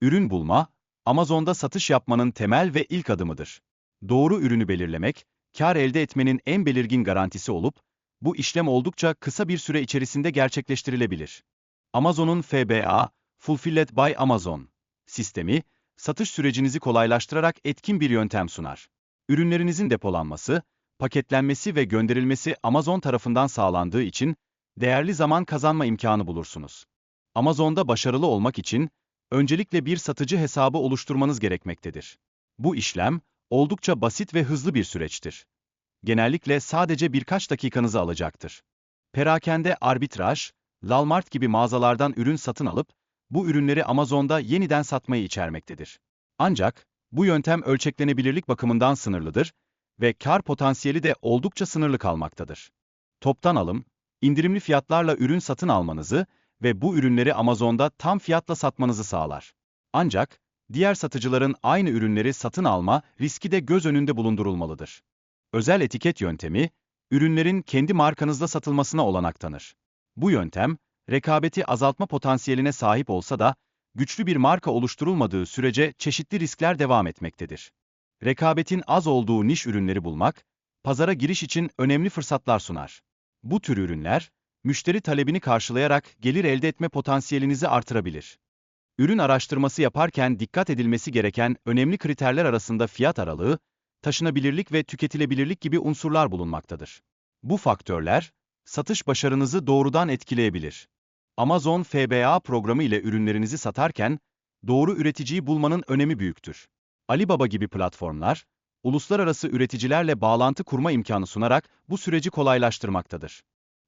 Ürün bulma, Amazon'da satış yapmanın temel ve ilk adımıdır. Doğru ürünü belirlemek, kar elde etmenin en belirgin garantisi olup, bu işlem oldukça kısa bir süre içerisinde gerçekleştirilebilir. Amazon'un FBA, Fulfilled by Amazon sistemi, satış sürecinizi kolaylaştırarak etkin bir yöntem sunar. Ürünlerinizin depolanması, paketlenmesi ve gönderilmesi Amazon tarafından sağlandığı için değerli zaman kazanma imkanı bulursunuz. Amazon'da başarılı olmak için öncelikle bir satıcı hesabı oluşturmanız gerekmektedir. Bu işlem oldukça basit ve hızlı bir süreçtir. Genellikle sadece birkaç dakikanızı alacaktır. Perakende arbitraj, Walmart gibi mağazalardan ürün satın alıp bu ürünleri Amazon'da yeniden satmayı içermektedir. Ancak bu yöntem ölçeklenebilirlik bakımından sınırlıdır ve kar potansiyeli de oldukça sınırlı kalmaktadır. Toptan alım, indirimli fiyatlarla ürün satın almanızı ve bu ürünleri Amazon'da tam fiyatla satmanızı sağlar. Ancak, diğer satıcıların aynı ürünleri satın alma riski de göz önünde bulundurulmalıdır. Özel etiket yöntemi, ürünlerin kendi markanızda satılmasına olanak tanır. Bu yöntem, rekabeti azaltma potansiyeline sahip olsa da, güçlü bir marka oluşturulmadığı sürece çeşitli riskler devam etmektedir. Rekabetin az olduğu niş ürünleri bulmak, pazara giriş için önemli fırsatlar sunar. Bu tür ürünler, müşteri talebini karşılayarak gelir elde etme potansiyelinizi artırabilir. Ürün araştırması yaparken dikkat edilmesi gereken önemli kriterler arasında fiyat aralığı, taşınabilirlik ve tüketilebilirlik gibi unsurlar bulunmaktadır. Bu faktörler, satış başarınızı doğrudan etkileyebilir. Amazon FBA programı ile ürünlerinizi satarken, doğru üreticiyi bulmanın önemi büyüktür. Alibaba gibi platformlar, uluslararası üreticilerle bağlantı kurma imkanı sunarak bu süreci kolaylaştırmaktadır.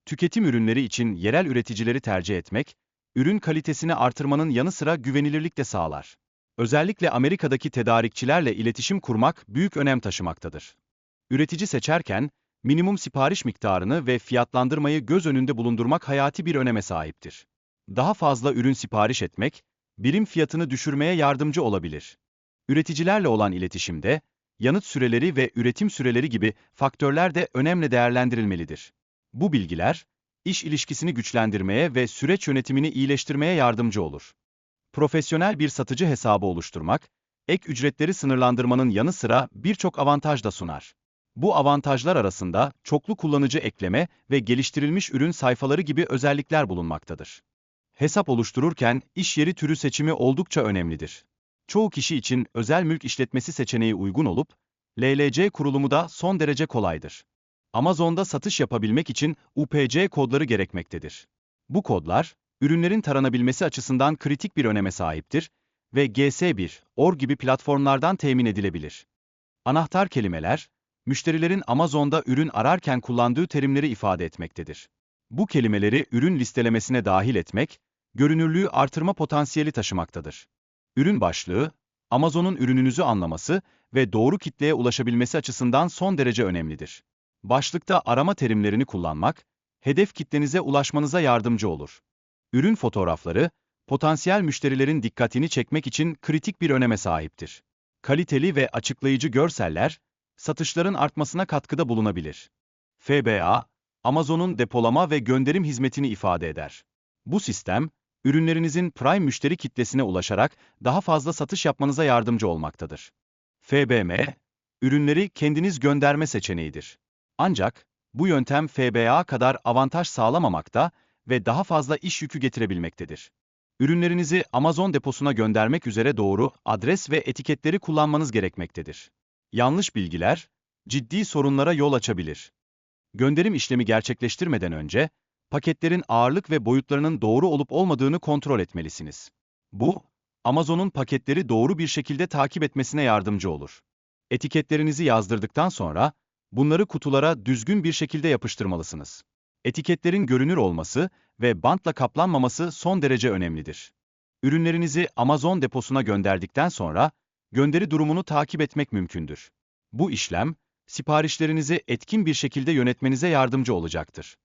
Tüketim ürünleri için yerel üreticileri tercih etmek, ürün kalitesini artırmanın yanı sıra güvenilirlik de sağlar. Özellikle Amerika'daki tedarikçilerle iletişim kurmak büyük önem taşımaktadır. Üretici seçerken, minimum sipariş miktarını ve fiyatlandırmayı göz önünde bulundurmak hayati bir öneme sahiptir. Daha fazla ürün sipariş etmek, birim fiyatını düşürmeye yardımcı olabilir. Üreticilerle olan iletişimde, yanıt süreleri ve üretim süreleri gibi faktörler de önemli değerlendirilmelidir. Bu bilgiler, iş ilişkisini güçlendirmeye ve süreç yönetimini iyileştirmeye yardımcı olur. Profesyonel bir satıcı hesabı oluşturmak, ek ücretleri sınırlandırmanın yanı sıra birçok avantaj da sunar. Bu avantajlar arasında çoklu kullanıcı ekleme ve geliştirilmiş ürün sayfaları gibi özellikler bulunmaktadır. Hesap oluştururken iş yeri türü seçimi oldukça önemlidir. Çoğu kişi için özel mülk işletmesi seçeneği uygun olup, LLC kurulumu da son derece kolaydır. Amazon'da satış yapabilmek için UPC kodları gerekmektedir. Bu kodlar, ürünlerin taranabilmesi açısından kritik bir öneme sahiptir ve GS1, OR gibi platformlardan temin edilebilir. Anahtar kelimeler, müşterilerin Amazon'da ürün ararken kullandığı terimleri ifade etmektedir. Bu kelimeleri ürün listelemesine dahil etmek, görünürlüğü artırma potansiyeli taşımaktadır. Ürün başlığı, Amazon'un ürününüzü anlaması ve doğru kitleye ulaşabilmesi açısından son derece önemlidir. Başlıkta arama terimlerini kullanmak, hedef kitlenize ulaşmanıza yardımcı olur. Ürün fotoğrafları, potansiyel müşterilerin dikkatini çekmek için kritik bir öneme sahiptir. Kaliteli ve açıklayıcı görseller, satışların artmasına katkıda bulunabilir. FBA, Amazon'un depolama ve gönderim hizmetini ifade eder. Bu sistem, ürünlerinizin prime müşteri kitlesine ulaşarak daha fazla satış yapmanıza yardımcı olmaktadır. FBM, ürünleri kendiniz gönderme seçeneğidir. Ancak, bu yöntem FBA kadar avantaj sağlamamakta ve daha fazla iş yükü getirebilmektedir. Ürünlerinizi Amazon deposuna göndermek üzere doğru adres ve etiketleri kullanmanız gerekmektedir. Yanlış bilgiler, ciddi sorunlara yol açabilir. Gönderim işlemi gerçekleştirmeden önce, paketlerin ağırlık ve boyutlarının doğru olup olmadığını kontrol etmelisiniz. Bu, Amazon'un paketleri doğru bir şekilde takip etmesine yardımcı olur. Etiketlerinizi yazdırdıktan sonra, bunları kutulara düzgün bir şekilde yapıştırmalısınız. Etiketlerin görünür olması ve bantla kaplanmaması son derece önemlidir. Ürünlerinizi Amazon deposuna gönderdikten sonra, gönderi durumunu takip etmek mümkündür. Bu işlem, siparişlerinizi etkin bir şekilde yönetmenize yardımcı olacaktır.